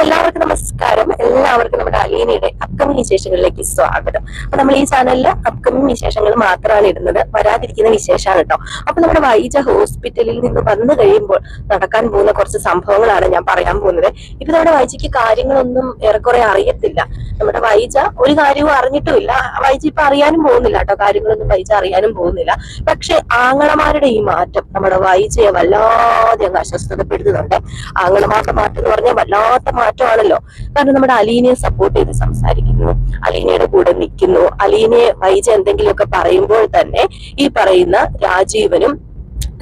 sola. എല്ലാവർക്കും നമസ്കാരം. എല്ലാവർക്കും നമ്മുടെ അലീനയുടെ അപ്കമിങ് വിശേഷങ്ങളിലേക്ക് സ്വാഗതം. അപ്പൊ നമ്മൾ ഈ ചാനലിൽ അപ്കമിങ് വിശേഷങ്ങൾ മാത്രമാണ് ഇടുന്നത്. വരാതിരിക്കുന്ന വിശേഷമാണ് കേട്ടോ അപ്പൊ നമ്മുടെ വൈജ ഹോസ്പിറ്റലിൽ നിന്ന് വന്നു കഴിയുമ്പോൾ നടക്കാൻ പോകുന്ന കുറച്ച് സംഭവങ്ങളാണ് ഞാൻ പറയാൻ പോകുന്നത്. ഇപ്പൊ നമ്മുടെ വൈജയ്ക്ക് കാര്യങ്ങളൊന്നും ഏറെക്കുറെ അറിയത്തില്ല. നമ്മുടെ വൈജ ഒരു കാര്യവും അറിഞ്ഞിട്ടുമില്ല. വൈജ ഇപ്പൊ അറിയാനും പോകുന്നില്ല കേട്ടോ കാര്യങ്ങളൊന്നും വൈജ അറിയാനും പോകുന്നില്ല. പക്ഷെ ആങ്ങളമാരുടെ ഈ മാറ്റം നമ്മുടെ വൈജയെ വല്ലാതെ അങ്ങ് അസ്വസ്ഥതപ്പെടുത്തുന്നുണ്ട്. ആങ്ങളമാരുടെ മാറ്റം എന്ന് പറഞ്ഞാൽ വല്ലാത്ത മാറ്റമാണല്ലോ കാരണം നമ്മുടെ അലീനയെ സപ്പോർട്ട് ചെയ്ത് സംസാരിക്കുന്നു അലീനയുടെ കൂടെ നിൽക്കുന്നു. അലീനയെ വൈജ എന്തെങ്കിലുമൊക്കെ പറയുമ്പോൾ തന്നെ ഈ പറയുന്ന രാജീവനും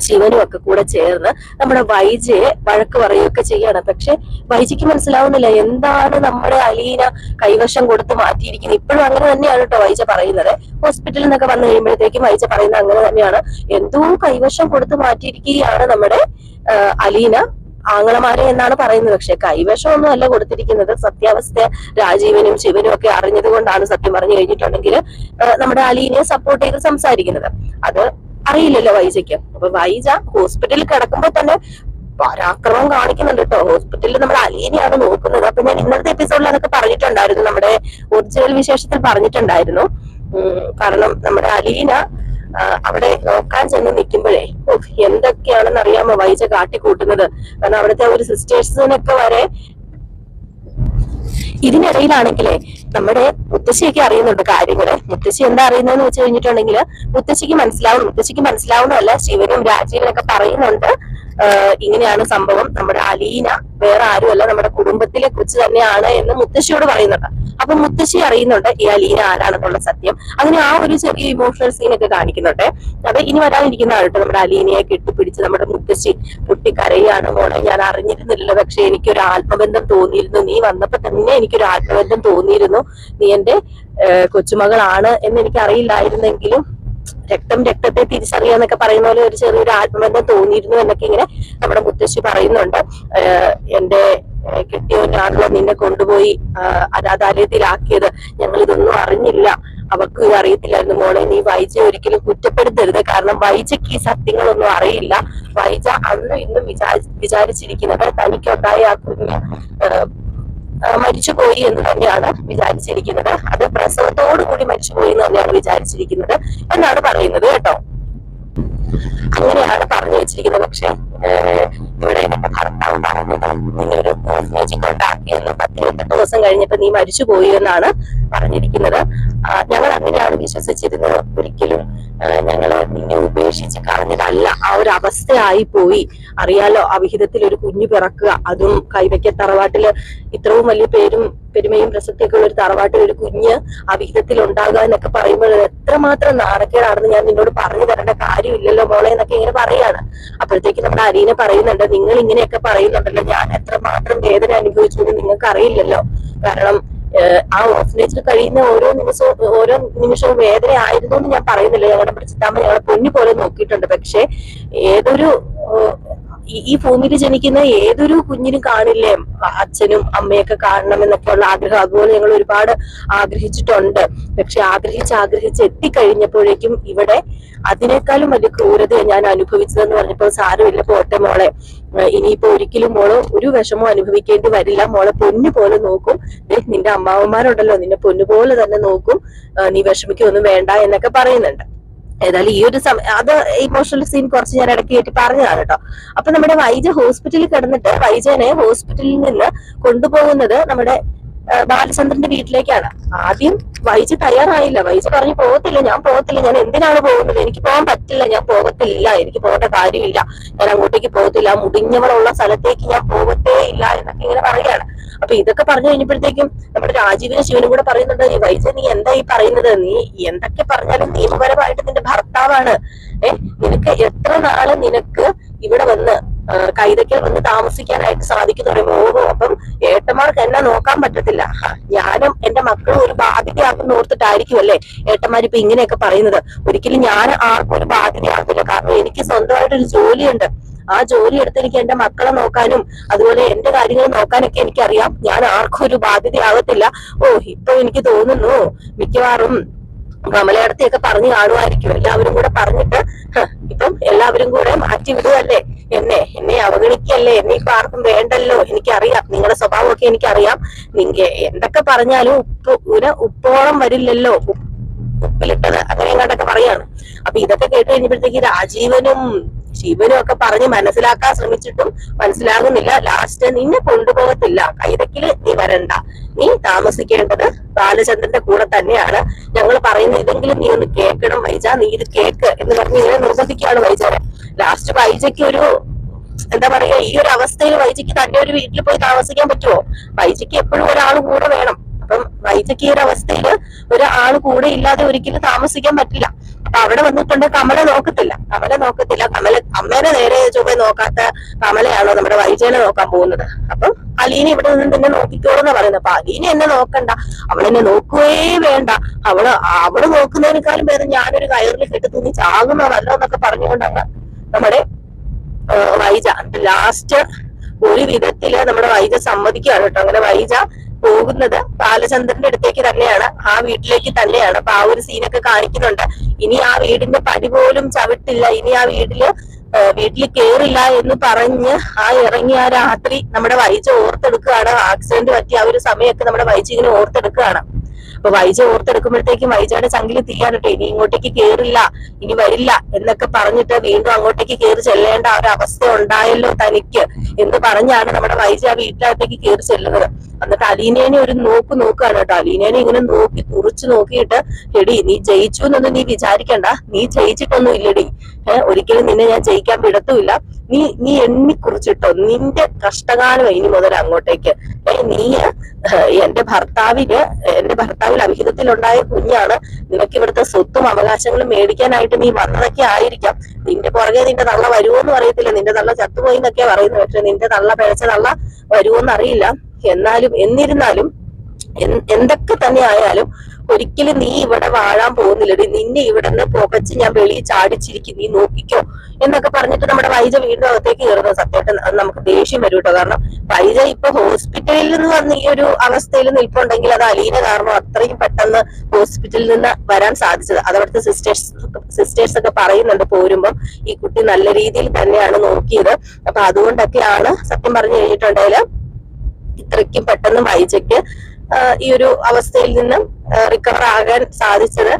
ശിവനും ഒക്കെ കൂടെ ചേർന്ന് നമ്മുടെ വൈജയെ വഴക്ക് പറയുകയൊക്കെ ചെയ്യാണ്. പക്ഷെ വൈജയ്ക്ക് മനസ്സിലാവുന്നില്ല എന്താണ് നമ്മുടെ അലീന കൈവശം കൊടുത്ത് മാറ്റിയിരിക്കുന്നത്. ഇപ്പോഴും അങ്ങനെ തന്നെയാണ് കേട്ടോ വൈജ പറയുന്നത്. ഹോസ്പിറ്റലിൽ നിന്നൊക്കെ വന്നു കഴിയുമ്പോഴത്തേക്കും വൈജ പറയുന്നത് അങ്ങനെ തന്നെയാണ്. എന്തോ കൈവശം കൊടുത്ത് മാറ്റിയിരിക്കുകയാണ് നമ്മുടെ അലീന. ആങ്ങളമാരെ എന്നാണ് പറയുന്നത്. പക്ഷെ കൈവശമൊന്നും അല്ല കൊടുത്തിരിക്കുന്നത്. സത്യാവസ്ഥ രാജീവനും ശിവനും ഒക്കെ അറിഞ്ഞത് കൊണ്ടാണ് സത്യം പറഞ്ഞു കഴിഞ്ഞിട്ടുണ്ടെങ്കിൽ നമ്മുടെ അലീനെ സപ്പോർട്ട് ചെയ്ത് സംസാരിക്കുന്നത്. അത് അറിയില്ലല്ലോ വൈജയ്ക്ക്. അപ്പൊ വൈജ ഹോസ്പിറ്റലിൽ കിടക്കുമ്പോൾ തന്നെ പരാക്രമം കാണിക്കുന്നുണ്ട് കേട്ടോ. ഹോസ്പിറ്റലിൽ നമ്മൾ അലീനയാണ് നോക്കുന്നത്. അപ്പൊ ഞാൻ ഇന്നത്തെ എപ്പിസോഡിൽ അതൊക്കെ പറഞ്ഞിട്ടുണ്ടായിരുന്നു. നമ്മുടെ ഒറിജിനൽ വിശേഷത്തിൽ പറഞ്ഞിട്ടുണ്ടായിരുന്നു. കാരണം നമ്മുടെ അലീന അവിടെ നോക്കാൻ ചെന്ന് നിൽക്കുമ്പോഴേ എന്തൊക്കെയാണെന്ന് അറിയാമോ വൈജ കാട്ടിക്കൂട്ടുന്നത്. കാരണം അവിടുത്തെ ഒരു സിസ്റ്റേഴ്സിനൊക്കെ വരെ ഇതിനിടയിലാണെങ്കിലേ നമ്മുടെ മുത്തശ്ശിയൊക്കെ അറിയുന്നുണ്ട് കാര്യങ്ങൾ. മുത്തശ്ശി എന്താ അറിയുന്നതെന്ന് വെച്ച് കഴിഞ്ഞിട്ടുണ്ടെങ്കിൽ മുത്തശ്ശിക്ക് മനസ്സിലാവും മുത്തശ്ശിക്ക് മനസ്സിലാവുന്നതല്ല ശിവനും രാജീവനൊക്കെ പറയുന്നുണ്ട്. ഇങ്ങനെയാണ് സംഭവം. നമ്മുടെ അലീന വേറെ ആരുമല്ല നമ്മുടെ കുടുംബത്തിലെ കുറിച്ച് തന്നെയാണ് എന്ന് മുത്തശ്ശിയോട് പറയുന്നുണ്ട്. അപ്പൊ മുത്തശ്ശി അറിയുന്നുണ്ട് ഈ അലീന ആരാണെന്നുള്ള സത്യം. അങ്ങനെ ആ ഒരു ചെറിയ ഇമോഷണൽ സീനൊക്കെ കാണിക്കുന്നുണ്ട്. അത് ഇനി വരാനിരിക്കുന്ന കേട്ടോ നമ്മുടെ അലീനയെ കെട്ടിപ്പിടിച്ച് നമ്മുടെ മുത്തശ്ശി പൊട്ടിക്കരയാണ് മോളെ. ഞാൻ അറിഞ്ഞിരുന്നില്ല പക്ഷെ എനിക്കൊരു ആത്മബന്ധം തോന്നിയിരുന്നു. നീ വന്നപ്പോ തന്നെ എനിക്കൊരു ആത്മബന്ധം തോന്നിയിരുന്നു. നീ എന്റെ കൊച്ചുമകളാണ് എന്ന് എനിക്ക് അറിയില്ലായിരുന്നെങ്കിലും രക്തം രക്തത്തെ തിരിച്ചറിയാന്നൊക്കെ പറയുന്ന പോലെ ഒരു ചെറിയൊരു ആത്മബന്ധം തോന്നിയിരുന്നു എന്നൊക്കെ ഇങ്ങനെ നമ്മുടെ മുത്തശ്ശി പറയുന്നുണ്ട്. എന്റെ കെട്ടിയവനാണല്ലോ നിന്നെ കൊണ്ടുപോയി അനാഥാലയത്തിലാക്കിയത് ഞങ്ങൾ ഇതൊന്നും അറിഞ്ഞില്ല. അവർക്ക് ഇത് അറിയത്തില്ലായിരുന്നു. മോളെ നീ വൈജ ഒരിക്കലും കുറ്റപ്പെടുത്തരുത്. കാരണം വൈജയ്ക്ക് ഈ സത്യങ്ങളൊന്നും അറിയില്ല. വൈജ അന്നും ഇന്നും വിചാരി വിചാരിച്ചിരിക്കുന്നത് തനിക്കുണ്ടായ ആ കുഞ്ഞ് മരിച്ചുപോയി എന്ന് തന്നെയാണ് വിചാരിച്ചിരിക്കുന്നത്. അത് പ്രസവത്തോടു കൂടി മരിച്ചുപോയി എന്ന് തന്നെയാണ് വിചാരിച്ചിരിക്കുന്നത് എന്നാണ് പറയുന്നത് കേട്ടോ. അങ്ങനെയാണ് പറഞ്ഞു വെച്ചിരിക്കുന്നത്. പക്ഷെ ദിവസം കഴിഞ്ഞപ്പോ നീ മരിച്ചു പോയി എന്നാണ് പറഞ്ഞിരിക്കുന്നത് ഞങ്ങൾ അങ്ങനെയാണ് വിശ്വസിച്ചിരുന്നത്. ഒരിക്കലും ഞങ്ങൾ നിന്നെ ഉപേക്ഷിച്ച് കളഞ്ഞതല്ല. ആ ഒരു അവസ്ഥയായി പോയി. അറിയാലോ അവിഹിതത്തിൽ ഒരു കുഞ്ഞു പിറക്കുക അതും കൈവയ്ക്ക തറവാട്ടിൽ ഇത്രയും വലിയ പേരും പെരുമയും പ്രസക്തിയൊക്കെ ഉള്ള ഒരു തറവാട്ടിൽ ഒരു കുഞ്ഞ് അവിഹിതത്തിൽ ഉണ്ടാകുക എന്നൊക്കെ പറയുമ്പോൾ എത്രമാത്രം നാണക്കേടാണെന്ന് ഞാൻ നിന്നോട് പറഞ്ഞു തരേണ്ട കാര്യമില്ലല്ലോ മോളെ എന്നൊക്കെ ഇങ്ങനെ പറയാണ്. അപ്പോഴത്തേക്ക് നമ്മുടെ അരീനെ പറയുന്നുണ്ട് നിങ്ങൾ ഇങ്ങനെയൊക്കെ പറയുന്നുണ്ടല്ലോ. ഞാൻ എത്രമാത്രം വേദന അനുഭവിച്ചു നിങ്ങൾക്ക് അറിയില്ലല്ലോ കാരണം ആ ഓർഫനേജിൽ കഴിയുന്ന ഓരോ നിമിഷവും ഓരോ നിമിഷവും വേദന ആയിരുന്നു എന്ന് ഞാൻ പറയുന്നില്ല. ഞങ്ങളുടെ പ്രസിദ്ധാമ്മ ഞങ്ങളെ പൊന്നു പോലെ നോക്കിയിട്ടുണ്ട്. പക്ഷെ ഏതൊരു ഈ- ഭൂമിയിൽ ജനിക്കുന്ന ഏതൊരു കുഞ്ഞിനും കാണില്ലേ? അച്ഛനും അമ്മയൊക്കെ കാണണം എന്നൊക്കെ ഉള്ള ആഗ്രഹം. അതുപോലെ ഞങ്ങൾ ഒരുപാട് ആഗ്രഹിച്ചിട്ടുണ്ട്. പക്ഷെ ആഗ്രഹിച്ച് ആഗ്രഹിച്ച് എത്തിക്കഴിഞ്ഞപ്പോഴേക്കും ഇവിടെ അതിനേക്കാളും വലിയ ക്രൂരത ഞാൻ അനുഭവിച്ചതെന്ന് പറഞ്ഞപ്പോൾ സാരമില്ല പോട്ടെ മോളെ. ഇനിയിപ്പോ ഒരിക്കലും മോൾ ഒരു വിഷമോ അനുഭവിക്കേണ്ടി വരില്ല. മോളെ പൊന്നു പോലെ നോക്കും. നിന്റെ അമ്മാവന്മാരുണ്ടല്ലോ നിന്നെ പൊന്നു പോലെ തന്നെ നോക്കും. നീ വിഷമിക്കൊന്നും വേണ്ട എന്നൊക്കെ പറയുന്നുണ്ട്. ഏതായാലും ഈ ഒരു സമയം അത് ഇമോഷണൽ സീൻ കുറച്ച് ഞാൻ ഇടയ്ക്ക് കയറ്റി പറഞ്ഞതാണ് കേട്ടോ. അപ്പൊ നമ്മുടെ വൈജ ഹോസ്പിറ്റലിൽ കിടന്നിട്ട് വൈജനെ ഹോസ്പിറ്റലിൽ നിന്ന് കൊണ്ടുപോകുന്നത് നമ്മുടെ ബാലചന്ദ്രന്റെ വീട്ടിലേക്കാണ്. ആദ്യം വൈജ് തയ്യാറായില്ല. വൈജ് പറഞ്ഞു പോകത്തില്ല ഞാൻ പോകത്തില്ല. ഞാൻ എന്തിനാണ് പോകുന്നത്? എനിക്ക് പോകാൻ പറ്റില്ല. ഞാൻ പോകത്തില്ല. എനിക്ക് പോകേണ്ട കാര്യമില്ല. ഞാൻ അങ്ങോട്ടേക്ക് പോകത്തില്ല. മുടിഞ്ഞവളുള്ള സ്ഥലത്തേക്ക് ഞാൻ പോകത്തേ ഇല്ല എന്നൊക്കെ ഇങ്ങനെ പറയുകയാണ്. അപ്പൊ ഇതൊക്കെ പറഞ്ഞു കഴിഞ്ഞപ്പോഴത്തേക്കും നമ്മുടെ രാജീവിനും ശിവനും കൂടെ പറയുന്നുണ്ട് നീ വൈസ നീ എന്താ ഈ പറയുന്നത്? നീ എന്തൊക്കെ പറഞ്ഞാലും നിയമപരമായിട്ട് നിന്റെ ഭർത്താവാണ്. ഏ നിനക്ക് എത്ര നാൾ നിനക്ക് ഇവിടെ വന്ന് കൈതക്കൽ വന്ന് താമസിക്കാനായിട്ട് ഒരു മോഹം അപ്പം ഏട്ടന്മാർക്ക് എന്നെ നോക്കാൻ പറ്റത്തില്ല. ഞാനും എന്റെ മക്കളും ഒരു ബാധ്യതയാക്കുന്ന ഓർത്തിട്ടായിരിക്കും അല്ലേ ഇപ്പൊ ഇങ്ങനെയൊക്കെ പറയുന്നത്? ഒരിക്കലും ഞാൻ ആർക്കും ഒരു ബാധ്യതയാക്കില്ല കാരണം എനിക്ക് സ്വന്തമായിട്ടൊരു ജോലിയുണ്ട്. ആ ജോലി എടുത്ത് എനിക്ക് എന്റെ മക്കളെ നോക്കാനും അതുപോലെ എന്റെ കാര്യങ്ങൾ നോക്കാനൊക്കെ എനിക്കറിയാം. ഞാൻ ആർക്കും ഒരു ബാധ്യതയാകത്തില്ല. ഓ ഇപ്പൊ എനിക്ക് തോന്നുന്നു മിക്കവാറും കമലയടത്തെയൊക്കെ പറഞ്ഞു കാണുമായിരിക്കും. എല്ലാവരും കൂടെ പറഞ്ഞിട്ട് ഇപ്പം എല്ലാവരും കൂടെ മാറ്റി വിടുവല്ലേ? എന്നെ എന്നെ അവഗണിക്കല്ലേ? എന്നെ ഇപ്പൊ ആർക്കും വേണ്ടല്ലോ? എനിക്കറിയാം. നിങ്ങളുടെ സ്വഭാവമൊക്കെ എനിക്കറിയാം. നിങ്ങ എന്തൊക്കെ പറഞ്ഞാലും ഉപ്പ് ഒരു ഉപ്പോളം വരില്ലല്ലോ. ഉപ്പ് ഉപ്പിലിട്ടത്. അങ്ങനെ എങ്ങാണ്ടൊക്കെ പറയാണ്. അപ്പൊ ഇതൊക്കെ കേട്ട് കഴിഞ്ഞപ്പോഴത്തേക്ക് രാജീവനും ശിവനും ഒക്കെ പറഞ്ഞ് മനസ്സിലാക്കാൻ ശ്രമിച്ചിട്ടും മനസ്സിലാകുന്നില്ല. ലാസ്റ്റ് നിന്നെ കൊണ്ടുപോകത്തില്ല. കൈതക്കിൽ നീ വരണ്ട. നീ താമസിക്കേണ്ടത് ബാലചന്ദ്രന്റെ കൂടെ തന്നെയാണ്. ഞങ്ങൾ പറയുന്ന ഇതെങ്കിലും നീ ഒന്ന് കേൾക്കണം വൈജ നീ ഇത് കേക്ക് എന്ന് പറഞ്ഞ് ഇങ്ങനെ നിർബന്ധിക്കുകയാണ് വൈജാരെ ലാസ്റ്റ് വൈജയ്ക്ക് ഒരു എന്താ പറയാ ഈ ഒരു അവസ്ഥയിൽ വൈജയ്ക്ക് തന്നെ ഒരു വീട്ടിൽ പോയി താമസിക്കാൻ പറ്റുമോ? വൈജയ്ക്ക് എപ്പോഴും ഒരാൾ കൂടെ വേണം. അപ്പം വൈദ്യകീയ അവസ്ഥയിൽ ഒരാൾ കൂടെ ഇല്ലാതെ ഒരിക്കലും താമസിക്കാൻ പറ്റില്ല. അപ്പൊ അവിടെ വന്നിട്ടുണ്ട് കമല നോക്കത്തില്ല. കമല നോക്കത്തില്ല. കമല അമ്മേനെ നേരെ ചൊവ്വ നോക്കാത്ത കമലയാണോ നമ്മുടെ വൈജയനെ നോക്കാൻ പോകുന്നത്? അപ്പം അലീനെ ഇവിടെ നിന്ന് തന്നെ നോക്കിക്കോളെന്ന് പറയുന്നത് അപ്പൊ അലീനെ എന്നെ നോക്കണ്ട. അവളെന്നെ നോക്കുകയേ വേണ്ട. അവൾ അവൾ നോക്കുന്നതിനേക്കാളും ഭേദം ഞാനൊരു കയറിൽ കെട്ടി തിന്നി ചാകുന്നതല്ലോ എന്നൊക്കെ പറഞ്ഞുകൊണ്ടാണ് നമ്മുടെ വൈജ ലാസ്റ്റ് ഒരു വിധത്തിൽ നമ്മുടെ വൈജ സമ്മതിക്കുകയാണ് കേട്ടോ. അങ്ങനെ വൈജ പോകുന്നത്. ബാലചന്ദ്രന്റെ അടുത്തേക്ക് തന്നെയാണ്. ആ വീട്ടിലേക്ക് തന്നെയാണ്. അപ്പൊ ആ ഒരു സീനൊക്കെ കാണിക്കുന്നുണ്ട്. ഇനി ആ വീടിന്റെ പടി പോലും ചവിട്ടില്ല. ഇനി ആ വീട്ടിൽ വീട്ടിൽ കേറില്ല എന്ന് പറഞ്ഞ് ആ ഇറങ്ങിയ ആ രാത്രി നമ്മുടെ വൈജ ഓർത്തെടുക്കുകയാണ്. ആക്സിഡന്റ് പറ്റിയ ആ ഒരു സമയമൊക്കെ നമ്മുടെ വൈജ ഇങ്ങനെ ഓർത്തെടുക്കുകയാണ്. അപ്പൊ വൈജ ഓർത്തെടുക്കുമ്പോഴത്തേക്കും വൈജയുടെ ചങ്കിൽ തീയാണ് കേട്ടോ ഇനി ഇങ്ങോട്ടേക്ക് കേറില്ല ഇനി വരില്ല എന്നൊക്കെ പറഞ്ഞിട്ട് വീണ്ടും അങ്ങോട്ടേക്ക് കയറി ചെല്ലേണ്ട ഒരു അവസ്ഥ ഉണ്ടായല്ലോ തനിക്ക് എന്ന് പറഞ്ഞാണ് നമ്മുടെ വൈജ ആ വീട്ടിലകത്തേക്ക് കയറി ചെല്ലുന്നത്. എന്നിട്ട് അലീനേനെ ഒരു നോക്ക് നോക്കുകയാണ് കേട്ടോ. അലീനേനെ ഇങ്ങനെ നോക്കി കുറിച്ച് നോക്കിയിട്ട് എടി നീ ജയിച്ചു എന്നൊന്നും നീ വിചാരിക്കണ്ട. നീ ജയിച്ചിട്ടൊന്നും ഇല്ലടി. ഏഹ് ഒരിക്കലും നിന്നെ ഞാൻ ജയിക്കാൻ വിടത്തുമില്ല. നീ നീ എണ്ണി കുറിച്ചിട്ടോ നിന്റെ കഷ്ടകാലം ഇനി മുതൽ അങ്ങോട്ടേക്ക്. ഏഹ് നീ എന്റെ ഭർത്താവിന് എന്റെ ഭർത്താവിൽ അവിഹിതത്തിലുണ്ടായ കുഞ്ഞാണ്. നിനക്ക് ഇവിടുത്തെ സ്വത്തും അവകാശങ്ങളും മേടിക്കാനായിട്ട് നീ വന്നതൊക്കെ ആയിരിക്കാം. നിന്റെ പുറകെ നിന്റെ തള്ള എന്ന് അറിയത്തില്ല. നിന്റെ തള്ള ചത്തുപോയി എന്നൊക്കെയാ പറയുന്നത്. പക്ഷെ നിന്റെ തള്ള പിഴച്ച തള്ള വരുമോ അറിയില്ല എന്നാലും എന്നിരുന്നാലും എന്തൊക്കെ തന്നെ ആയാലും ഒരിക്കലും നീ ഇവിടെ വാഴാൻ പോകുന്നില്ലടി നിന്നെ ഇവിടെ നിന്ന് പുകച്ച് ഞാൻ വെളിയിൽ ചാടിച്ചിരിക്കും. നീ നോക്കിക്കോ എന്നൊക്കെ പറഞ്ഞിട്ട് നമ്മുടെ വൈജ വീടിന്റെ അകത്തേക്ക് കയറുന്നത് സത്യമായിട്ട് നമുക്ക് ദേഷ്യം വരും കേട്ടോ. കാരണം വൈജ ഇപ്പൊ ഹോസ്പിറ്റലിൽ നിന്ന് വന്ന് ഈ ഒരു അവസ്ഥയിൽ നിൽപ്പുണ്ടെങ്കിൽ അത് അലീന കാരണം അത്രയും പെട്ടെന്ന് ഹോസ്പിറ്റലിൽ നിന്ന് വരാൻ സാധിച്ചത്. അത് അവിടുത്തെ സിസ്റ്റേഴ്സ് സിസ്റ്റേഴ്സ് ഒക്കെ പറയുന്നുണ്ട് പോരുമ്പം ഈ കുട്ടി നല്ല രീതിയിൽ തന്നെയാണ് നോക്കിയത്. അപ്പൊ അതുകൊണ്ടൊക്കെയാണ് സത്യം പറഞ്ഞു കഴിഞ്ഞിട്ടുണ്ടെങ്കിൽ ഇത്രയ്ക്കും പെട്ടെന്ന് വൈജയ്ക്ക് ഈ ഒരു അവസ്ഥയിൽ നിന്നും റിക്കവർ ആകാൻ സാധിച്ചത്.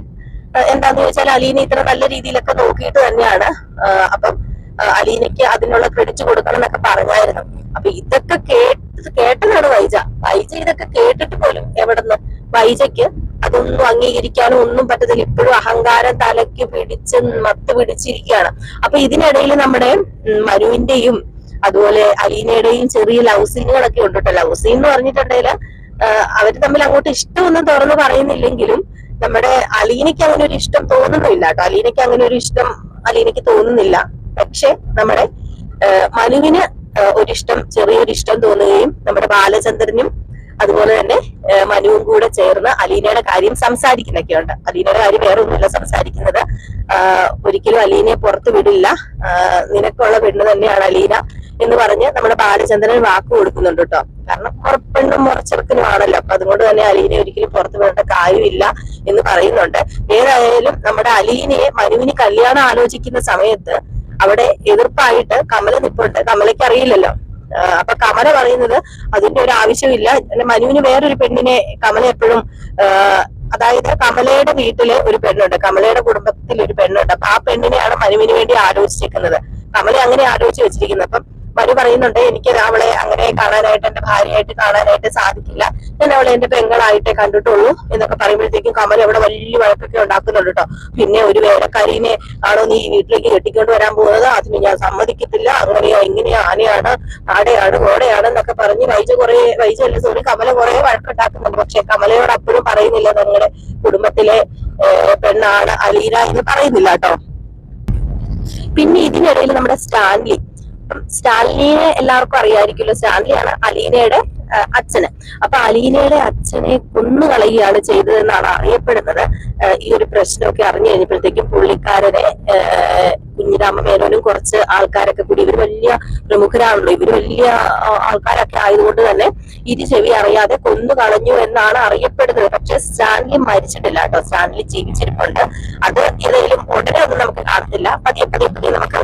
എന്താന്ന് ചോദിച്ചാൽ അലീന ഇത്ര നല്ല രീതിയിലൊക്കെ നോക്കിയിട്ട് തന്നെയാണ്. അപ്പം അലീനയ്ക്ക് അതിനുള്ള ക്രെഡിറ്റ് കൊടുക്കണം എന്നൊക്കെ പറഞ്ഞായിരുന്നു. അപ്പൊ ഇതൊക്കെ കേട്ട് കേട്ടതാണ് വൈജ. വൈജ ഇതൊക്കെ കേട്ടിട്ട് പോലും എവിടുന്ന് വൈജയ്ക്ക് അതൊന്നും അംഗീകരിക്കാനും ഒന്നും പറ്റത്തില്ല. ഇപ്പോഴും അഹങ്കാരം തലയ്ക്ക് പിടിച്ച് മത്ത് പിടിച്ചിരിക്കുകയാണ്. അപ്പൊ ഇതിനിടയിൽ നമ്മുടെ മനുവിന്റെയും അതുപോലെ അലീനയുടെയും ചെറിയ ലവ് സീനുകളൊക്കെ ഉണ്ട് ലവ് സീൻ എന്ന് പറഞ്ഞിട്ടുണ്ടെങ്കിൽ അവർ തമ്മിൽ അങ്ങോട്ട് ഇഷ്ടമൊന്നും തുറന്ന് പറയുന്നില്ലെങ്കിലും നമ്മുടെ അലീനയ്ക്ക് അങ്ങനെ ഒരു ഇഷ്ടം തോന്നുന്നില്ല കേട്ടോ. അലീനയ്ക്ക് അങ്ങനെ ഒരു ഇഷ്ടം അലീനയ്ക്ക് തോന്നുന്നില്ല. പക്ഷെ നമ്മുടെ മനുവിന് ഒരിഷ്ടം ചെറിയൊരു ഇഷ്ടം തോന്നുകയും നമ്മുടെ ബാലചന്ദ്രനും അതുപോലെ തന്നെ മനുവും കൂടെ ചേർന്ന് അലീനയുടെ കാര്യം സംസാരിക്കുന്നൊക്കെ ഉണ്ട്. അലീനയുടെ കാര്യം വേറെ ഒന്നുമില്ല സംസാരിക്കുന്നത് ഒരിക്കലും അലീനയെ പുറത്തു വിടില്ല. നിനക്കുള്ള പെണ്ണ് തന്നെയാണ് അലീന. എന്ന് പറഞ്ഞ് നമ്മുടെ ബാലചന്ദ്രൻ വാക്ക് കൊടുക്കുന്നുണ്ട് കേട്ടോ. കാരണം ഉറപ്പെണ്ണും മുറച്ചെറുക്കനും ആണല്ലോ അപ്പൊ അതുകൊണ്ട് തന്നെ അലീനെ ഒരിക്കലും പുറത്തു വിടേണ്ട കാര്യമില്ല എന്ന് പറയുന്നുണ്ട്. ഏതായാലും നമ്മുടെ അലീനയെ മനുവിന് കല്യാണം ആലോചിക്കുന്ന സമയത്ത് അവിടെ എതിർപ്പായിട്ട് കമല നിപ്പുണ്ട്. കമലയ്ക്ക് അറിയില്ലല്ലോ. അപ്പൊ കമല പറയുന്നത് അതിന്റെ ഒരു ആവശ്യമില്ല. മനുവിന് വേറൊരു പെണ്ണിനെ കമല എപ്പോഴും അതായത് കമലയുടെ വീട്ടിൽ ഒരു പെണ്ണുണ്ട്. കമലയുടെ കുടുംബത്തിൽ ഒരു പെണ്ണുണ്ട്. അപ്പൊ ആ പെണ്ണിനെയാണ് മനുവിന് വേണ്ടി ആലോചിച്ചിരിക്കുന്നത് കമല അങ്ങനെ ആലോചിച്ച് വെച്ചിരിക്കുന്നത്. അപ്പം മനു പറയുന്നുണ്ട് എനിക്ക് അവളെ അങ്ങനെ കാണാനായിട്ട് എന്റെ ഭാര്യയായിട്ട് കാണാനായിട്ട് സാധിക്കില്ല. ഞാൻ അവളെ എന്റെ പെങ്ങളായിട്ടേ കണ്ടിട്ടുള്ളൂ എന്നൊക്കെ പറയുമ്പോഴത്തേക്കും കമൽ അവിടെ വലിയ വഴക്കൊക്കെ ഉണ്ടാക്കുന്നുണ്ട് കേട്ടോ പിന്നെ ഒരു വേലക്കാരിനെ ആണോ നീ വീട്ടിലേക്ക് കെട്ടിക്കൊണ്ട് വരാൻ പോകുന്നത്? അതിന് ഞാൻ സമ്മതിക്കത്തില്ല. അങ്ങനെയാ ഇങ്ങനെയാ ആനയാണ് ആടയാണ് ഓടെയാണ് എന്നൊക്കെ പറഞ്ഞ് വൈജ കുറെ വൈജ അല്ല സോറി കമല കുറെ വഴക്കുണ്ടാക്കുന്നുണ്ട്. പക്ഷെ കമലയോട് അപ്പോഴും പറയുന്നില്ല തങ്ങളുടെ കുടുംബത്തിലെ പെണ്ണാണ് അലീന എന്ന് പറയുന്നില്ല കേട്ടോ പിന്നെ ഇതിനിടയിൽ നമ്മുടെ സ്റ്റാൻലി സ്റ്റാൻലിനെ എല്ലാവർക്കും അറിയാമായിരിക്കുമല്ലോ സ്റ്റാലിനെയാണ് അലീനയുടെ അച്ഛന്. അപ്പൊ അലീനയുടെ അച്ഛനെ കൊന്നുകളയുകയാണ് ചെയ്തതെന്നാണ് അറിയപ്പെടുന്നത്. ഈ ഒരു പ്രശ്നമൊക്കെ അറിഞ്ഞു കഴിഞ്ഞപ്പോഴത്തേക്കും പുള്ളിക്കാരനെ കുഞ്ഞിരാമ മേനോനും കുറച്ച് ആൾക്കാരൊക്കെ കൂടി. ഇവർ വലിയ പ്രമുഖരാണല്ലോ. ഇവർ വലിയ ആൾക്കാരൊക്കെ ആയതുകൊണ്ട് തന്നെ ഇരു ചെവി അറിയാതെ കൊന്നു കളഞ്ഞു എന്നാണ് അറിയപ്പെടുന്നത്. പക്ഷെ സ്റ്റാൻലി മരിച്ചിട്ടില്ല കേട്ടോ. സ്റ്റാൻലി ജീവിച്ചിരിപ്പുണ്ട്. അത് ഏതെങ്കിലും ഉടനെ ഒന്നും നമുക്ക് കാണത്തില്ല. പതിയെ പതിയെ പതിയെ നമുക്ക്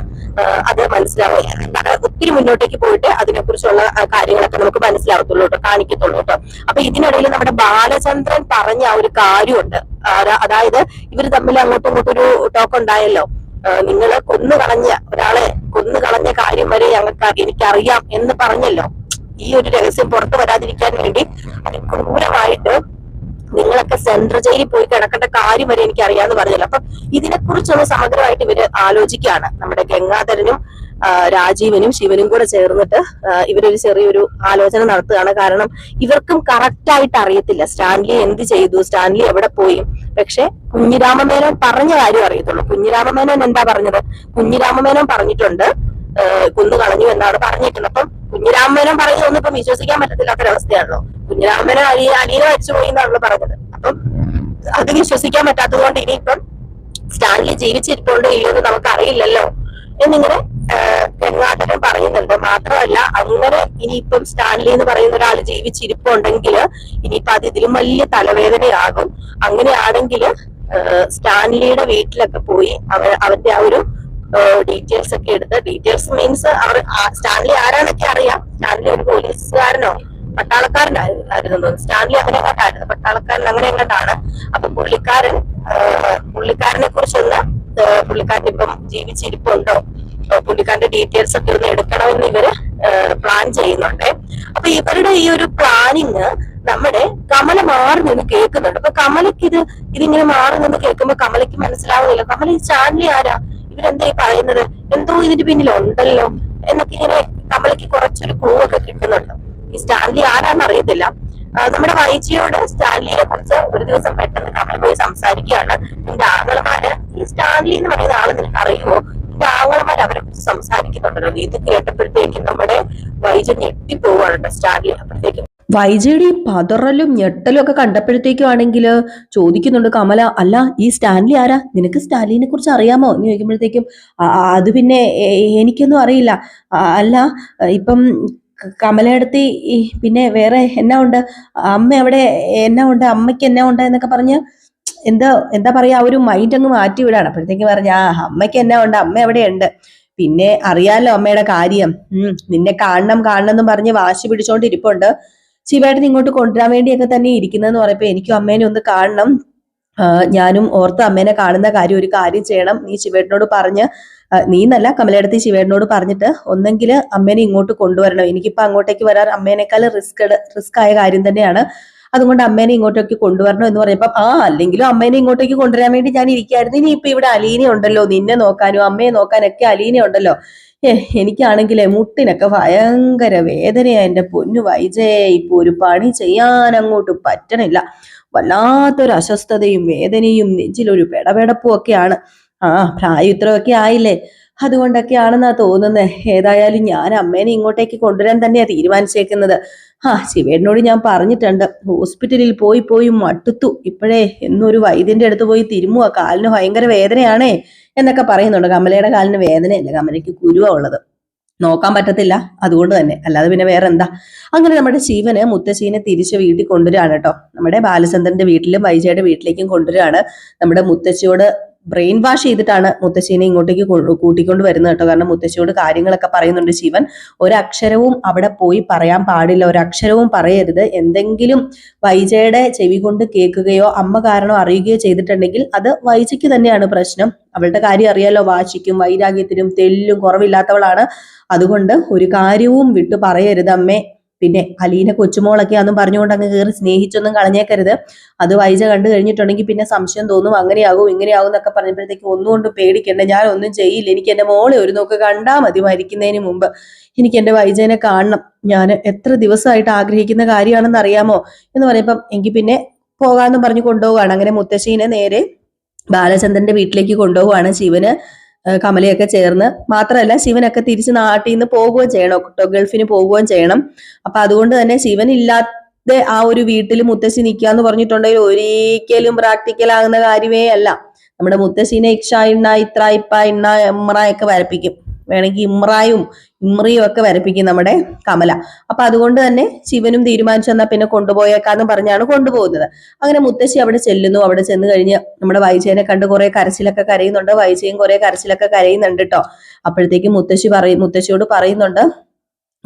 അത് മനസ്സിലാവും. കാരണം ഒത്തിരി മുന്നോട്ടേക്ക് പോയിട്ട് അതിനെക്കുറിച്ചുള്ള കാര്യങ്ങളൊക്കെ നമുക്ക് മനസ്സിലാവത്തുള്ളൂ കേട്ടോ. കാണിക്കത്തുള്ളൂ കേട്ടോ. അപ്പൊ ഇതിനിടയിൽ നമ്മുടെ ബാലചന്ദ്രൻ പറഞ്ഞ ആ ഒരു കാര്യമുണ്ട്. അതായത് ഇവർ തമ്മിൽ അങ്ങോട്ടും ഇങ്ങോട്ടും ഒരു ടോക്ക് ഉണ്ടായല്ലോ. നിങ്ങൾ കൊന്നു കളഞ്ഞ ഒരാളെ കൊന്നു കളഞ്ഞ കാര്യം വരെ ഞങ്ങൾക്ക് എനിക്കറിയാം എന്ന് പറഞ്ഞല്ലോ. ഈ ഒരു രഹസ്യം പുറത്തു വരാതിരിക്കാൻ വേണ്ടി അതിക്രൂരമായിട്ട് നിങ്ങളൊക്കെ സെൻട്രൽ ജയിലിൽ പോയി കിടക്കേണ്ട കാര്യം വരെ എനിക്കറിയാന്ന് പറഞ്ഞല്ലോ. അപ്പൊ ഇതിനെക്കുറിച്ചൊന്ന് സമഗ്രമായിട്ട് ഇവർ ആലോചിക്കുകയാണ്. നമ്മുടെ ഗംഗാധരനും രാജീവനും ശിവനും കൂടെ ചേർന്നിട്ട് ഇവരൊരു ചെറിയൊരു ആലോചന നടത്തുകയാണ്. കാരണം ഇവർക്കും കറക്റ്റ് ആയിട്ട് അറിയത്തില്ല. സ്റ്റാൻലി എന്ത് ചെയ്തു? സ്റ്റാൻലി എവിടെ പോയി? പക്ഷെ കുഞ്ഞിരാമമേനോൻ പറഞ്ഞ കാര്യം അറിയത്തുള്ളൂ. കുഞ്ഞിരാമമേനോൻ എന്താ പറഞ്ഞത്? കുഞ്ഞിരാമമേനോൻ പറഞ്ഞിട്ടുണ്ട്. കുന്നു കളഞ്ഞു എന്നാണ് പറഞ്ഞിട്ടുള്ളത്. അപ്പം കുഞ്ഞിരാമേനോൻ പറഞ്ഞതൊന്നും ഇപ്പം വിശ്വസിക്കാൻ പറ്റത്തില്ലാത്തൊരവസ്ഥയാണല്ലോ. കുഞ്ഞിരാമേനോ അലി അലീന വരച്ചു പോയി എന്നാണല്ലോ പറഞ്ഞത്. അപ്പം അത് വിശ്വസിക്കാൻ പറ്റാത്തത് കൊണ്ട് ഇനിയിപ്പം സ്റ്റാൻലി ജീവിച്ചിരിപ്പുണ്ടോ ഇല്ലയോ നമുക്ക് അറിയില്ലല്ലോ എന്നിങ്ങനെ ഗംഗാധരൻ പറയുന്നുണ്ട്. മാത്രമല്ല അങ്ങനെ ഇനിയിപ്പം സ്റ്റാൻലി എന്ന് പറയുന്ന ഒരാൾ ജീവിച്ചിരിപ്പുണ്ടെങ്കിൽ ഇനിയിപ്പൊ അത് ഇതിലും വലിയ തലവേദനയാകും. അങ്ങനെയാണെങ്കിൽ സ്റ്റാൻലിയുടെ വീട്ടിലൊക്കെ പോയി അവ അവന്റെ ആ ഒരു ഡീറ്റെയിൽസ് ഒക്കെ എടുത്ത് ഡീറ്റെയിൽസ് മീൻസ് അവർ സ്റ്റാൻലി ആരാണൊക്കെ അറിയാം. സ്റ്റാൻലി ഒരു പോലീസുകാരനോ പട്ടാളക്കാരനായിരുന്നു. സ്റ്റാൻലി അങ്ങനെ എങ്ങോട്ടായിരുന്നു പട്ടാളക്കാരൻ അങ്ങനെ എങ്ങോട്ടാണ് അപ്പൊ പുള്ളിക്കാരൻ പുള്ളിക്കാരനെ കുറിച്ചൊന്ന് പുള്ളിക്കാരൻ ഇപ്പം ജീവിച്ചിരിപ്പുണ്ടോ? പുള്ളിക്കാരന്റെ ഡീറ്റെയിൽസ് ഒക്കെ ഒന്ന് എടുക്കണമെന്ന് ഇവർ പ്ലാൻ ചെയ്യുന്നുണ്ട്. അപ്പൊ ഇവരുടെ ഈ ഒരു പ്ലാനിങ് നമ്മുടെ കമല മാറി നിന്ന് കേൾക്കുന്നുണ്ട്. അപ്പൊ കമലക്ക് ഇത് ഇതിങ്ങനെ മാറി നിന്ന് കേൾക്കുമ്പോ കമലക്ക് മനസ്സിലാവുന്നില്ല. കമല ഈ ചാനലി ആരാ? ഇവരെന്താ പറയുന്നത്? എന്തോ ഇതിന്റെ പിന്നിലുണ്ടല്ലോ എന്നൊക്കെ ഇങ്ങനെ കമലക്ക് കുറച്ചൊരു ക്ലൂ ഒക്കെ കിട്ടുന്നുണ്ട്. ഈ സ്റ്റാൻലി ആരാന്ന് അറിയത്തില്ല. നമ്മുടെ വൈജിയോട് സ്റ്റാൻലിയെ കുറിച്ച് ഒരു ദിവസം പെട്ടെന്ന് കമൽ പോയി സംസാരിക്കുകയാണ്. എന്റെ ആങ്ങളമാര് സ്റ്റാൻലി എന്ന് പറയുന്ന ആൾ നിനക്ക് അറിയുമോ? എന്റെ അവരെ കുറിച്ച് സംസാരിക്കുന്നുണ്ടല്ലോ ഇത് കേട്ടപ്പോഴത്തേക്കും നമ്മുടെ വൈജി ഞെട്ടിപ്പോവാണ് സ്റ്റാൻലി അപ്പോഴത്തേക്കും. വൈജയുടെ ഈ പതറലും ഞെട്ടലും ഒക്കെ കണ്ടപ്പോഴത്തേക്കും ആണെങ്കിൽ ചോദിക്കുന്നുണ്ട് കമല അല്ല ഈ സ്റ്റാൻലി ആരാ? നിനക്ക് സ്റ്റാൻലിനെ കുറിച്ച് അറിയാമോ? എന്ന് ചോദിക്കുമ്പോഴത്തേക്കും "ആ, അത് പിന്നെ എനിക്കൊന്നും അറിയില്ല. അല്ല ഇപ്പം കമലയടുത്ത് പിന്നെ വേറെ എന്നാ ഉണ്ട്? അമ്മ അവിടെ എന്നാ ഉണ്ട്? അമ്മയ്ക്ക് എന്നാ ഉണ്ട്? എന്നൊക്കെ പറഞ്ഞ് എന്താ എന്താ പറയാ ഒരു മൈൻഡ് അങ്ങ് മാറ്റി വിടാണ്. അപ്പോഴത്തേക്ക് പറഞ്ഞ ആ അമ്മയ്ക്ക് എന്നാ ഉണ്ട്? അമ്മ എവിടെയുണ്ട്? പിന്നെ അറിയാലോ അമ്മയുടെ കാര്യം. ഉം നിന്നെ കാണണം കാണണം എന്ന് പറഞ്ഞ് വാശി പിടിച്ചോണ്ട് ഇരിപ്പുണ്ട് ശിവേട്ടൻ ഇങ്ങോട്ട് കൊണ്ടുവരാൻ വേണ്ടിയൊക്കെ തന്നെ ഇരിക്കുന്നതെന്ന് പറയപ്പോ എനിക്കും അമ്മേനെ ഒന്ന് കാണണം. ഞാനും ഓർത്ത് അമ്മേനെ കാണുന്ന കാര്യം ഒരു കാര്യം ചെയ്യണം. നീ ശിവേട്ടനോട് പറഞ്ഞ് നീ എന്നല്ല കമലയിടത്തി ശിവേട്ടനോട് പറഞ്ഞിട്ട് ഒന്നെങ്കിൽ അമ്മേനെ ഇങ്ങോട്ട് കൊണ്ടുവരണം. എനിക്കിപ്പോ അങ്ങോട്ടേക്ക് വരാൻ അമ്മേനേക്കാൾ റിസ്ക് റിസ്ക് ആയ കാര്യം തന്നെയാണ്. അതുകൊണ്ട് അമ്മേനെ ഇങ്ങോട്ടേക്ക് കൊണ്ടുവരണം എന്ന് പറയുമ്പോൾ ആ അല്ലെങ്കിലും അമ്മേനെ ഇങ്ങോട്ടേക്ക് കൊണ്ടുവരാൻ വേണ്ടി ഞാൻ ഇരിക്കായിരുന്നു ഇനി ഇപ്പൊ ഇവിടെ അലീനെ ഉണ്ടല്ലോ നിന്നെ നോക്കാനും അമ്മയെ നോക്കാനൊക്കെ അലീനെ ഉണ്ടല്ലോ. എനിക്കാണെങ്കിലേ മുട്ടിനൊക്കെ ഭയങ്കര വേദനയാ എന്റെ പൊന്നു വൈജേ. ഇപ്പൊ ഒരു പണി ചെയ്യാൻ അങ്ങോട്ട് പറ്റണില്ല. വല്ലാത്തൊരു അസ്വസ്ഥതയും വേദനയും നെഞ്ചിലൊരു പെടപെടപ്പും ഒക്കെയാണ് ആ പ്രായുത്രമൊക്കെ ആയില്ലേ? അതുകൊണ്ടൊക്കെയാണെന്നാ തോന്നുന്നത് ഏതായാലും ഞാൻ അമ്മേനെ ഇങ്ങോട്ടേക്ക് കൊണ്ടുവരാൻ തന്നെയാ തീരുമാനിച്ചേക്കുന്നത്. ആ ശിവേട്ടനോട് ഞാൻ പറഞ്ഞിട്ടുണ്ട്. ഹോസ്പിറ്റലിൽ പോയി പോയി മട്ടുത്തു ഇപ്പോഴേ എന്നൊരു വൈദ്യന്റെ അടുത്ത് പോയി തിരുമുക കാലിന് ഭയങ്കര വേദനയാണേ എന്നൊക്കെ പറയുന്നുണ്ട്. കമലയുടെ കാലിന് വേദനയല്ല? കമലയ്ക്ക് കുരുവാ ഉള്ളത്. നോക്കാൻ പറ്റത്തില്ല. അതുകൊണ്ട് തന്നെ. അല്ലാതെ പിന്നെ വേറെ എന്താ അങ്ങനെ നമ്മുടെ ശിവന് മുത്തശ്ശീനെ തിരിച്ച് വീട്ടിൽ കൊണ്ടുവരികയാണ് കേട്ടോ. നമ്മുടെ ബാലചന്ദ്രന്റെ വീട്ടിലും വൈജയുടെ വീട്ടിലേക്കും കൊണ്ടുവരികയാണ് നമ്മുടെ മുത്തശ്ശിയോട് ബ്രെയിൻ വാഷ് ചെയ്തിട്ടാണ് മുത്തശ്ശീനെ ഇങ്ങോട്ടേക്ക് കൂട്ടിക്കൊണ്ട് വരുന്നത് കേട്ടോ. കാരണം മുത്തശ്ശിയോട് കാര്യങ്ങളൊക്കെ പറയുന്നുണ്ട് ശിവൻ. ഒരക്ഷരവും അവിടെ പോയി പറയാൻ പാടില്ല. ഒരക്ഷരവും പറയരുത്. എന്തെങ്കിലും വൈജയുടെ ചെവി കൊണ്ട് കേൾക്കുകയോ അമ്മ കാരണം അറിയുകയോ ചെയ്തിട്ടുണ്ടെങ്കിൽ അത് വൈജയ്ക്ക് തന്നെയാണ് പ്രശ്നം. അവളുടെ കാര്യം അറിയാലോ. വാശിക്കും വൈരാഗ്യത്തിനും തെല്ലും കുറവില്ലാത്തവളാണ്. അതുകൊണ്ട് ഒരു കാര്യവും വിട്ടു പറയരുത് അമ്മേ. പിന്നെ അലീന കൊച്ചുമോളൊക്കെ അന്നും പറഞ്ഞുകൊണ്ട് അങ്ങ് കയറി സ്നേഹിച്ചൊന്നും കളഞ്ഞേക്കരുത്. അത് വൈജ കണ്ടു കഴിഞ്ഞിട്ടുണ്ടെങ്കിൽ പിന്നെ സംശയം തോന്നും. അങ്ങനെയാകും ഇങ്ങനെയാകും എന്നൊക്കെ പറഞ്ഞപ്പോഴത്തേക്ക് ഒന്നുകൊണ്ട് പേടിക്കണ്ട. ഞാൻ ഒന്നും ചെയ്യില്ല. എനിക്ക് എന്റെ മോളെ ഒരു നോക്ക് കണ്ടാൽ മതി മരിക്കുന്നതിന് മുമ്പ്. എനിക്ക് എന്റെ വൈജനെ കാണണം. ഞാൻ എത്ര ദിവസമായിട്ട് ആഗ്രഹിക്കുന്ന കാര്യമാണെന്ന് അറിയാമോ എന്ന് പറയുമ്പം എങ്കിൽ പിന്നെ പോകാമെന്ന് പറഞ്ഞു കൊണ്ടുപോവുകയാണ്. അങ്ങനെ മുത്തശ്ശീനെ നേരെ ബാലചന്ദ്രന്റെ വീട്ടിലേക്ക് കൊണ്ടുപോവുകയാണ് ശിവന്. കമലയൊക്കെ ചേർന്ന് മാത്രമല്ല ശിവനൊക്കെ തിരിച്ച് നാട്ടിൽ നിന്ന് പോവുകയും ചെയ്യണം. കേട്ടോ ഗൾഫിന് പോവുകയും ചെയ്യണം. അപ്പൊ അതുകൊണ്ട് തന്നെ ശിവൻ ഇല്ലാത്ത ആ ഒരു വീട്ടിൽ മുത്തശ്ശി നിൽക്കുക എന്ന് പറഞ്ഞിട്ടുണ്ടെങ്കിൽ ഒരിക്കലും പ്രാക്ടിക്കൽ ആകുന്ന കാര്യമേ അല്ല. നമ്മുടെ മുത്തശ്ശീനെ ഇക്ഷ ഇണ്ണ ഇത്ര ഇപ്പ ഇണ്ണ ഇമ്രായൊക്കെ വരപ്പിക്കും. വേണമെങ്കിൽ ഇമ്രായും ഇമ്രിയും ഒക്കെ വരപ്പിക്കും നമ്മുടെ കമല. അപ്പൊ അതുകൊണ്ട് തന്നെ ശിവനും തീരുമാനിച്ചു തന്നാൽ പിന്നെ കൊണ്ടുപോയേക്കാന്ന് പറഞ്ഞാണ് കൊണ്ടുപോകുന്നത്. അങ്ങനെ മുത്തശ്ശി അവിടെ ചെല്ലുന്നു. അവിടെ ചെന്ന് കഴിഞ്ഞ് നമ്മുടെ വൈജയനെ കണ്ട് കുറെ കരച്ചിലൊക്കെ കരയുന്നുണ്ട്. വൈജയും കുറെ കരച്ചിലൊക്കെ കരയുന്നുണ്ട് കേട്ടോ അപ്പോഴത്തേക്കും മുത്തശ്ശി പറയും മുത്തശ്ശിയോട് പറയുന്നുണ്ട്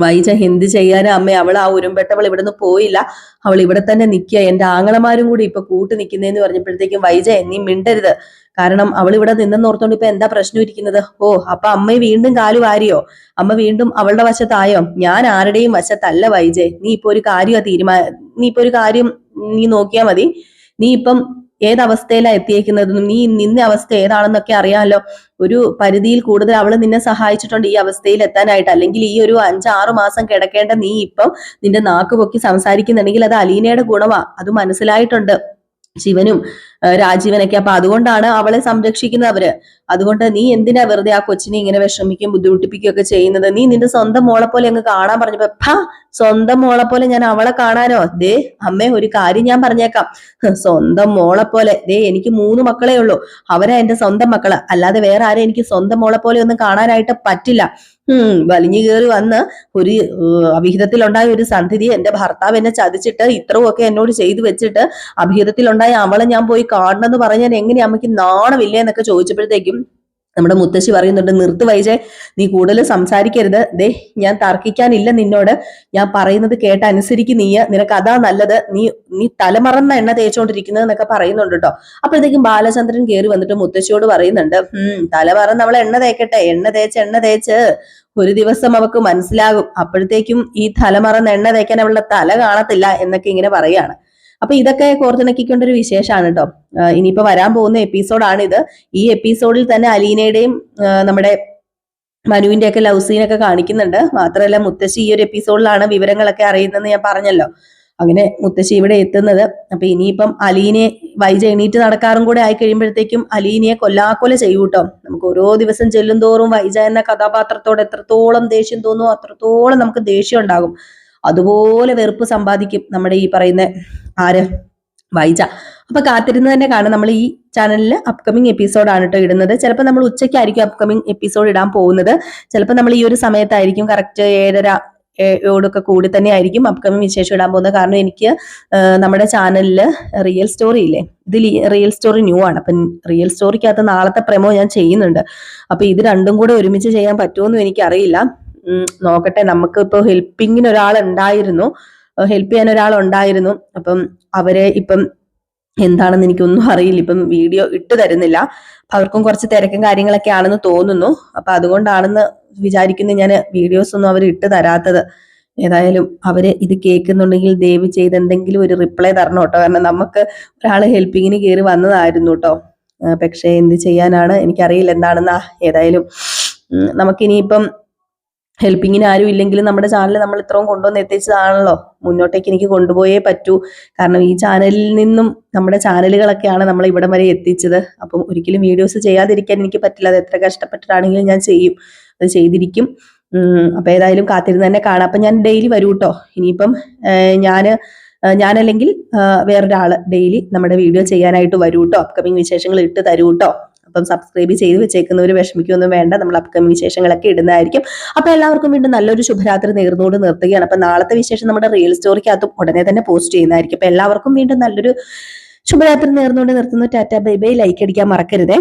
വൈജ എന്ത് ചെയ്യാനും അമ്മ അവൾ ആ ഉരുമ്പെട്ടവൾ ഇവിടുന്ന് പോയില്ല. അവൾ ഇവിടെ തന്നെ നിൽക്കുക. എന്റെ ആങ്ങളമാരും കൂടി ഇപ്പൊ കൂട്ട് നിൽക്കുന്നതെന്ന് പറഞ്ഞപ്പോഴത്തേക്കും വൈജ എന്നീ മിണ്ടരുത്. കാരണം അവൾ ഇവിടെ നിന്നെന്ന് ഓർത്തോണ്ട് ഇപ്പൊ എന്താ പ്രശ്നം ഇരിക്കുന്നത്? ഓ അപ്പൊ അമ്മ വീണ്ടും കാൽ വാരിയോ? അമ്മ വീണ്ടും അവളുടെ വശത്തായോ? ഞാൻ ആരുടെയും വശത്തല്ല വൈജെ. നീ ഇപ്പൊ ഒരു കാര്യം തീരുമാന നീ ഇപ്പൊ ഒരു കാര്യം നീ നോക്കിയാ മതി. നീ ഇപ്പം ഏതവസ്ഥയിലാ എത്തിയേക്കുന്നതെന്നും നീ നിന്ന അവസ്ഥ ഏതാണെന്നൊക്കെ അറിയാമല്ലോ ഒരു പരിധിയിൽ കൂടുതൽ അവൾ നിന്നെ സഹായിച്ചിട്ടുണ്ട് ഈ അവസ്ഥയിൽ എത്താനായിട്ട്. അല്ലെങ്കിൽ ഈ ഒരു അഞ്ചാറ് മാസം കിടക്കേണ്ട നീ ഇപ്പം നിന്റെ നാക്ക് പൊക്കി സംസാരിക്കുന്നുണ്ടെങ്കിൽ അത് അലീനയുടെ ഗുണമാ. അത് മനസ്സിലായിട്ടുണ്ട് ശിവനും. രാജീവനൊക്കെ. അപ്പൊ അതുകൊണ്ടാണ് അവളെ സംരക്ഷിക്കുന്നത് അവർ. അതുകൊണ്ട് നീ എന്തിനാ വെറുതെ ആ കൊച്ചിനെ ഇങ്ങനെ വിഷമിക്കും ബുദ്ധിമുട്ടിപ്പിക്കുകയും ഒക്കെ ചെയ്യുന്നത്? നീ നിന്റെ സ്വന്തം മോളെ പോലെ അങ്ങ് കാണാൻ പറഞ്ഞപ്പോ ഫാ സ്വന്തം മോളെ പോലെ ഞാൻ അവളെ കാണാനോ? ദേ അമ്മേ ഒരു കാര്യം ഞാൻ പറഞ്ഞേക്കാം. സ്വന്തം മോളെ പോലെ ദേ എനിക്ക് മൂന്ന് മക്കളേ ഉള്ളൂ. അവരാ എന്റെ സ്വന്തം മക്കൾ. അല്ലാതെ വേറെ ആരെയും എനിക്ക് സ്വന്തം മോളെ പോലെ ഒന്നും കാണാനായിട്ട് പറ്റില്ല. ഉം വലിഞ്ഞു കയറി വന്ന് ഒരു അഭിഹിതത്തിലുണ്ടായ ഒരു സന്ധിതി എന്റെ ഭർത്താവ് എന്നെ ചതിച്ചിട്ട് ഇത്രയും ഒക്കെ എന്നോട് ചെയ്തു വെച്ചിട്ട് അഭിഹിതത്തിലുണ്ടായ അവളെ ഞാൻ പോയി കാണണമെന്ന് പറഞ്ഞാൽ എങ്ങനെ അമ്മയ്ക്ക് നാണമില്ലേ എന്നൊക്കെ ചോദിച്ചപ്പോഴത്തേക്കും നമ്മുടെ മുത്തശ്ശി പറയുന്നുണ്ട് നിർത്ത് വൈജെ നീ കൂടുതൽ സംസാരിക്കരുത്. ദേ ഞാൻ തർക്കിക്കാനില്ല നിന്നോട്. ഞാൻ പറയുന്നത് കേട്ട് അനുസരിക്കും നീ നിനക്ക് അതാ നല്ലത്. നീ നീ തലമറന്ന എണ്ണ തേച്ചോണ്ടിരിക്കുന്നത് എന്നൊക്കെ പറയുന്നുണ്ട് കേട്ടോ അപ്പോഴത്തേക്കും ബാലചന്ദ്രൻ കയറി വന്നിട്ട് മുത്തശ്ശിയോട് പറയുന്നുണ്ട് ഉം തലമറന്ന് അവളെ എണ്ണ തേക്കട്ടെ. എണ്ണ തേച്ച് എണ്ണ തേച്ച്. ഒരു ദിവസം അവക്ക് മനസ്സിലാകും. അപ്പോഴത്തേക്കും ഈ തലമറന്ന് എണ്ണ തേക്കാൻ അവളുടെ തല കാണത്തില്ല എന്നൊക്കെ ഇങ്ങനെ പറയാണ് അപ്പൊ ഇതൊക്കെ കോർത്തിണക്കിക്കൊണ്ട ഒരു വിശേഷമാണ് കേട്ടോ ഇനിയിപ്പോ വരാൻ പോകുന്ന എപ്പിസോഡാണ് ഇത് ഈ എപ്പിസോഡിൽ തന്നെ അലീനയുടെയും നമ്മുടെ മനുവിന്റെ ഒക്കെ ലവ് സീനൊക്കെ കാണിക്കുന്നുണ്ട്. മാത്രമല്ല മുത്തശ്ശി ഈ ഒരു എപ്പിസോഡിലാണ് വിവരങ്ങളൊക്കെ അറിയുന്നതെന്ന് ഞാൻ പറഞ്ഞല്ലോ. അങ്ങനെ മുത്തശ്ശി ഇവിടെ എത്തുന്നത്. അപ്പൊ ഇനിയിപ്പം അലീനെ വൈജ എണീറ്റ് നടക്കാറും കൂടെ ആയി കഴിയുമ്പോഴത്തേക്കും അലീനയെ കൊല്ലാക്കൊല ചെയ്യൂ കേട്ടോ നമുക്ക് ഓരോ ദിവസം ചെല്ലും തോറും വൈജ എന്ന കഥാപാത്രത്തോട് എത്രത്തോളം ദേഷ്യം തോന്നുമോ അത്രത്തോളം നമുക്ക് ദേഷ്യം ഉണ്ടാകും. അതുപോലെ വെറുപ്പ് സമ്പാദിക്കും നമ്മുടെ ഈ പറയുന്ന ആര്? വൈജ. അപ്പൊ കാത്തിരുന്ന് തന്നെ കാണും. നമ്മൾ ഈ ചാനലിൽ അപ്കമിങ് എപ്പിസോഡ് ആണ് കേട്ടോ ഇടുന്നത്. ചിലപ്പോൾ നമ്മൾ ഉച്ചയ്ക്കായിരിക്കും അപ്കമിങ് എപ്പിസോഡ് ഇടാൻ പോകുന്നത്. ചിലപ്പോൾ നമ്മൾ ഈ ഒരു സമയത്തായിരിക്കും കറക്റ്റ് ഏഴര യോടൊക്കെ കൂടി തന്നെ ആയിരിക്കും അപ്കമിങ് വിശേഷം ഇടാൻ പോകുന്നത്. കാരണം എനിക്ക് നമ്മുടെ ചാനലിൽ റിയൽ സ്റ്റോറി ഇല്ലേ? ഇത് റിയൽ സ്റ്റോറി ന്യൂ ആണ്. അപ്പം റിയൽ സ്റ്റോറിക്കകത്ത് നാളത്തെ പ്രമോ ഞാൻ ചെയ്യുന്നുണ്ട്. അപ്പൊ ഇത് രണ്ടും കൂടെ ഒരുമിച്ച് ചെയ്യാൻ പറ്റുമെന്നും എനിക്കറിയില്ല. ഉം, നോക്കട്ടെ നമുക്ക് ഇപ്പോൾ ഹെൽപ്പിങ്ങിന് ഒരാൾ ഉണ്ടായിരുന്നു ഹെൽപ്പ് ചെയ്യാൻ ഒരാൾ ഉണ്ടായിരുന്നു അപ്പം അവരെ ഇപ്പം എന്താണെന്ന് എനിക്കൊന്നും അറിയില്ല. ഇപ്പം വീഡിയോ ഇട്ട് തരുന്നില്ല. അപ്പൊ അവർക്കും കുറച്ച് തിരക്കും കാര്യങ്ങളൊക്കെ ആണെന്ന് തോന്നുന്നു. അപ്പൊ അതുകൊണ്ടാണെന്ന് വിചാരിക്കുന്നു ഞാൻ വീഡിയോസ് ഒന്നും അവർ ഇട്ട് തരാത്തത്. ഏതായാലും അവർ ഇത് കേൾക്കുന്നുണ്ടെങ്കിൽ ദയവ് ചെയ്ത് എന്തെങ്കിലും ഒരു റിപ്ലൈ തരണം കേട്ടോ. കാരണം നമുക്ക് ഒരാൾ ഹെൽപ്പിങ്ങിന് കയറി വന്നതായിരുന്നു കേട്ടോ. പക്ഷെ എന്ത് ചെയ്യാനാണ് എനിക്കറിയില്ല എന്താണെന്നാ. ഏതായാലും നമുക്കിനിയിപ്പം ഹെൽപ്പിങ്ങിന് ആരും ഇല്ലെങ്കിലും നമ്മുടെ ചാനൽ നമ്മൾ ഇത്രയും കൊണ്ടുവന്ന് എത്തിച്ചതാണല്ലോ. മുന്നോട്ടേക്ക് എനിക്ക് കൊണ്ടുപോയേ പറ്റൂ. കാരണം ഈ ചാനലിൽ നിന്നും നമ്മുടെ ചാനലുകളൊക്കെയാണ് നമ്മൾ ഇവിടം വരെ എത്തിച്ചത്. അപ്പം ഒരിക്കലും വീഡിയോസ് ചെയ്യാതിരിക്കാൻ എനിക്ക് പറ്റില്ല. അത് എത്ര കഷ്ടപ്പെട്ടിട്ടാണെങ്കിലും ഞാൻ ചെയ്യും. അത് ചെയ്തിരിക്കും. അപ്പം ഏതായാലും കാത്തിരുന്ന് തന്നെ കാണാം. അപ്പം ഞാൻ ഡെയിലി വരൂ കേട്ടോ ഇനിയിപ്പം ഞാൻ ഞാനല്ലെങ്കിൽ വേറൊരാൾ ഡെയിലി നമ്മുടെ വീഡിയോ ചെയ്യാനായിട്ട് വരൂ കേട്ടോ അപ്കമിങ് വിശേഷങ്ങൾ ഇട്ട് തരൂ കേട്ടോ അപ്പം സബ്സ്ക്രൈബ് ചെയ്ത് വെച്ചേക്കുന്നവർ വിഷമിക്കൊന്നും വേണ്ട. നമ്മൾ അപ്കമിങ് വിശേഷങ്ങളൊക്കെ ഇടുന്നതായിരിക്കും. അപ്പൊ എല്ലാവർക്കും വീണ്ടും നല്ലൊരു ശുഭരാത്രി നേർന്നുകൊണ്ട് നിർത്തുകയാണ്. അപ്പൊ നാളത്തെ വിശേഷം നമ്മുടെ റിയൽ സ്റ്റോറിക്കകത്തും ഉടനെ തന്നെ പോസ്റ്റ് ചെയ്യുന്നതായിരിക്കും. അപ്പൊ എല്ലാവർക്കും വീണ്ടും നല്ലൊരു ശുഭരാത്രി നേർന്നുകൊണ്ട് നിർത്തുന്നു. Tata bye bye. ലൈക്ക് അടിക്കാൻ മറക്കരുതേ.